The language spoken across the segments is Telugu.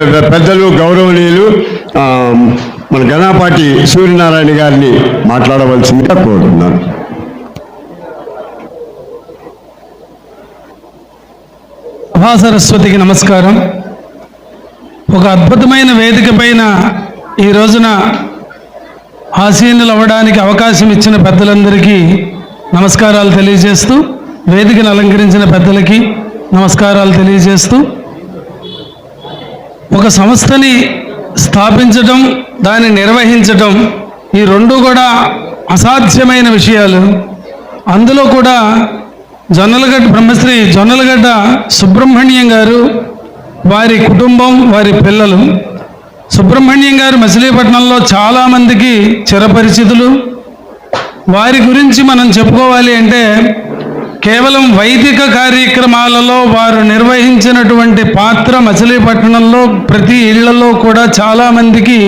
పెద్దలు గౌరవనీయులు మన గణాపాటి సూర్యనారాయణ గారిని మాట్లాడవలసిందిగా కోరుతున్నాను. సరస్వతికి నమస్కారం. ఒక అద్భుతమైన వేదిక పైన ఈ రోజున ఆసీనులు అవ్వడానికి అవకాశం ఇచ్చిన పెద్దలందరికీ నమస్కారాలు తెలియజేస్తూ వేదికను అలంకరించిన పెద్దలకి నమస్కారాలు తెలియజేస్తూ ఒక సంస్థని స్థాపించడం దాన్ని నిర్వహించడం ఈ రెండు కూడా అసాధ్యమైన విషయాలు. అందులో కూడా జొన్నలగడ్డ బ్రహ్మశ్రీ జొన్నలగడ్డ సుబ్రహ్మణ్యం గారు వారి కుటుంబం వారి పిల్లలు. సుబ్రహ్మణ్యం గారు మచిలీపట్నంలో చాలామందికి చిరపరిచితులు. వారి గురించి మనం చెప్పుకోవాలి అంటే కేవలం వైదిక కార్యక్రమాలలో వారు నిర్వహించినటువంటి పాత్ర మచిలీపట్నంలో ప్రతి ఇళ్ళలో కూడా చాలామందికి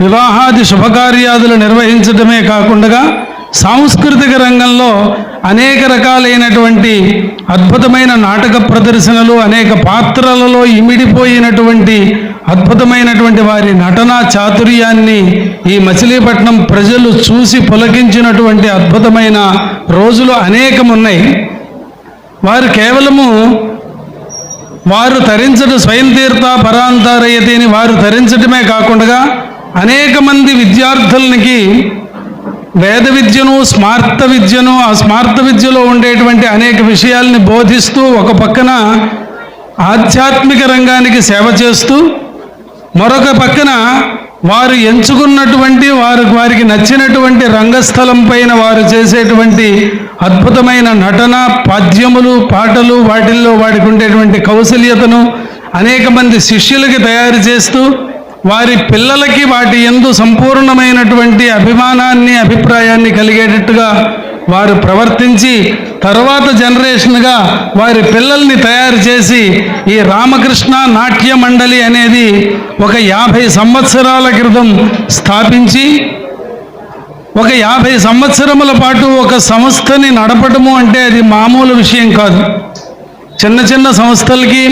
వివాహాది శుభకార్యాదులు నిర్వహించడమే కాకుండా సాంస్కృతిక రంగంలో అనేక రకాలైనటువంటి అద్భుతమైన నాటక ప్రదర్శనలు అనేక పాత్రలలో ఇమిడిపోయినటువంటి అద్భుతమైనటువంటి వారి నటనా చాతుర్యాన్ని ఈ మచిలీపట్నం ప్రజలు చూసి పులకించినటువంటి అద్భుతమైన రోజులు అనేకమున్నాయి. వారు కేవలము వారు తరించడం స్వయం తీర్థ పరాంతరయతి వారు తరించడమే కాకుండా అనేక మంది విద్యార్థులకి వేద విద్యను స్మార్త విద్యను ఆ స్మార్త విద్యలో ఉండేటువంటి అనేక విషయాల్ని బోధిస్తూ ఒక పక్కన ఆధ్యాత్మిక రంగానికి సేవ చేస్తూ మరొక పక్కన వారు ఎంచుకున్నటువంటి వారు వారికి నచ్చినటువంటి రంగస్థలం పైన వారు చేసేటువంటి అద్భుతమైన నటన పాద్యములు పాటలు వాటిల్లో వాడికి ఉండేటువంటి కౌశల్యతను అనేక మంది శిష్యులకి తయారు చేస్తూ వారి పిల్లలకి వాటి ఎందు సంపూర్ణమైనటువంటి అభిమానాన్ని అభిప్రాయాన్ని కలిగేటట్టుగా వారు ప్రవర్తించి తర్వాత జనరేషన్గా వారి పిల్లల్ని తయారు చేసి ఈ రామకృష్ణ నాట్య మండలి అనేది ఒక యాభై సంవత్సరాల క్రితం స్థాపించి ఒక యాభై సంవత్సరముల పాటు ఒక సంస్థని నడపడము అంటే అది మామూలు విషయం కాదు. చిన్న చిన్న సంస్థలకి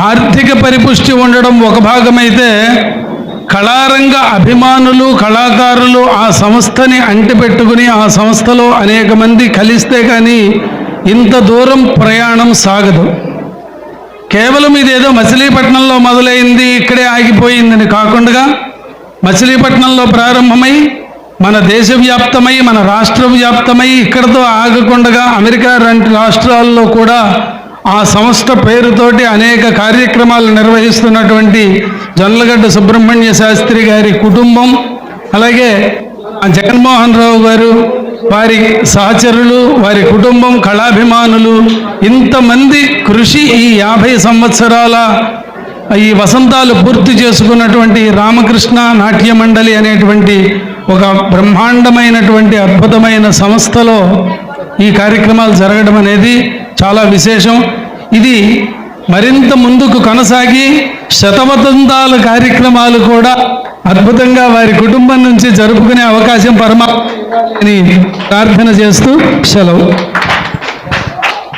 ఆర్థిక పరిపుష్టి ఉండడం ఒక భాగమైతే కళారంగ అభిమానులు కళాకారులు ఆ సంస్థని అంటిపెట్టుకుని ఆ సంస్థలో అనేక మంది కలిస్తే కానీ ఇంత దూరం ప్రయాణం సాగదు. కేవలం ఇదేదో మచిలీపట్నంలో మొదలైంది ఇక్కడే ఆగిపోయిందని కాకుండా మచిలీపట్నంలో ప్రారంభమై మన దేశవ్యాప్తమై మన రాష్ట్ర వ్యాప్తమై ఇక్కడతో ఆగకుండా అమెరికా లాంటి రాష్ట్రాల్లో కూడా ఆ సంస్థ పేరుతోటి అనేక కార్యక్రమాలు నిర్వహిస్తున్నటువంటి జొన్నలగడ్డ సుబ్రహ్మణ్య శాస్త్రి గారి కుటుంబం అలాగే జగన్మోహన్ రావు గారు వారి సహచరులు వారి కుటుంబం కళాభిమానులు ఇంతమంది కృషి ఈ యాభై సంవత్సరాల ఈ వసంతాలు పూర్తి చేసుకున్నటువంటి రామకృష్ణ నాట్య మండలి అనేటువంటి ఒక బ్రహ్మాండమైనటువంటి అద్భుతమైన సంస్థలో ఈ కార్యక్రమాలు జరగడం అనేది చాలా విశేషం. ఇది మరింత ముందుకు కొనసాగి శతవతంతాల కార్యక్రమాలు కూడా అద్భుతంగా వారి కుటుంబం నుంచి జరుపుకునే అవకాశం పరమా అని ప్రార్థన చేస్తూ సెలవు.